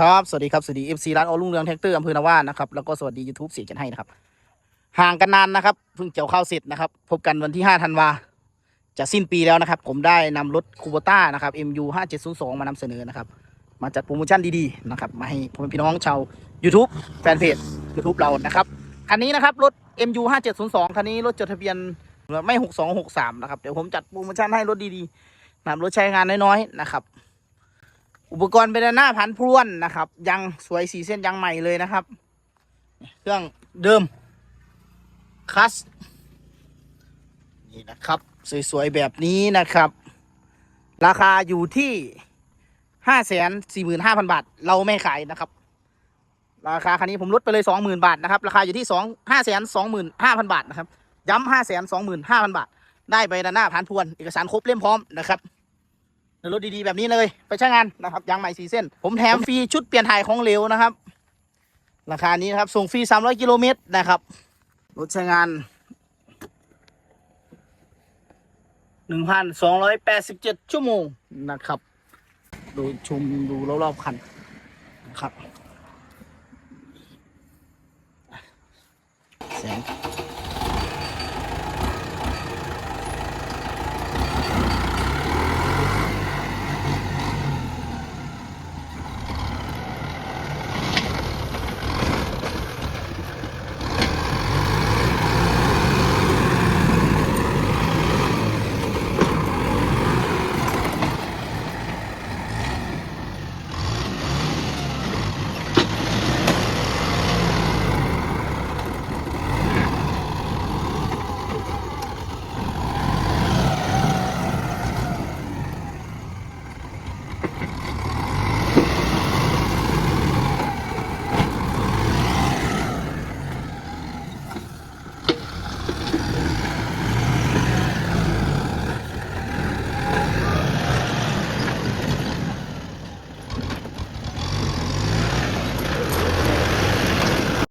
ครับ สวัสดีครับ สวัสดี FC ร้านออรุ่งเรืองแท็กเตอร์อำเภอนาว่านะครับ แล้วก็สวัสดี YouTube เสียงกันให้นะครับ ห่างกันนานนะครับ เพิ่งเกี่ยวข้าวเสร็จนะครับ พบกันวันที่ 5 ธันวา จะสิ้นปีแล้วนะครับ ผมได้นำรถคูโบต้านะครับ MU 5702 มานำเสนอนะครับ มาจัดโปรโมชั่นดีๆนะครับ มาให้พ่อแม่พี่น้องชาว YouTube แฟนเพจ YouTube เรานะครับ คันนี้นะครับรถ MU 5702 คันนี้รถจดทะเบียนไม่ 6263 นะครับ เดี๋ยวผมจัดโปรโมชั่นให้รถดีๆนำรถใช้งานน้อยๆนะครับ อุปกรณ์เป็นหน้าพันพรวนนะครับ ยังสวยสีเส้นยังใหม่เลยนะครับ เครื่องเดิมคัสนี่นะครับ สวยๆแบบนี้นะครับ ราคาอยู่ที่ห้าแสนสี่หมื่นห้าพันบาท เราไม่ขายนะครับ ราคาคันนี้ผมลดไปเลยสองหมื่นบาทนะครับ ราคาอยู่ที่สองห้าแสนสองหมื่นห้าพันบาทนะครับ ย้ำห้าแสนสองหมื่นห้าพันบาท ได้ใบหน้าพันพรวน เอกสารครบเล่มพร้อมนะครับ รถดีๆแบบนี้เลย ไปใช้งานนะครับยางใหม่สีเส้น ผมแถมฟรีชุดเปลี่ยนถ่ายของเหลวนะครับ ราคานี้นะครับส่งฟรี300กิโลเมตรนะครับรถใช้งาน1,287ชั่วโมงนะครับ ดูชมดูรอบๆคันนะครับแสง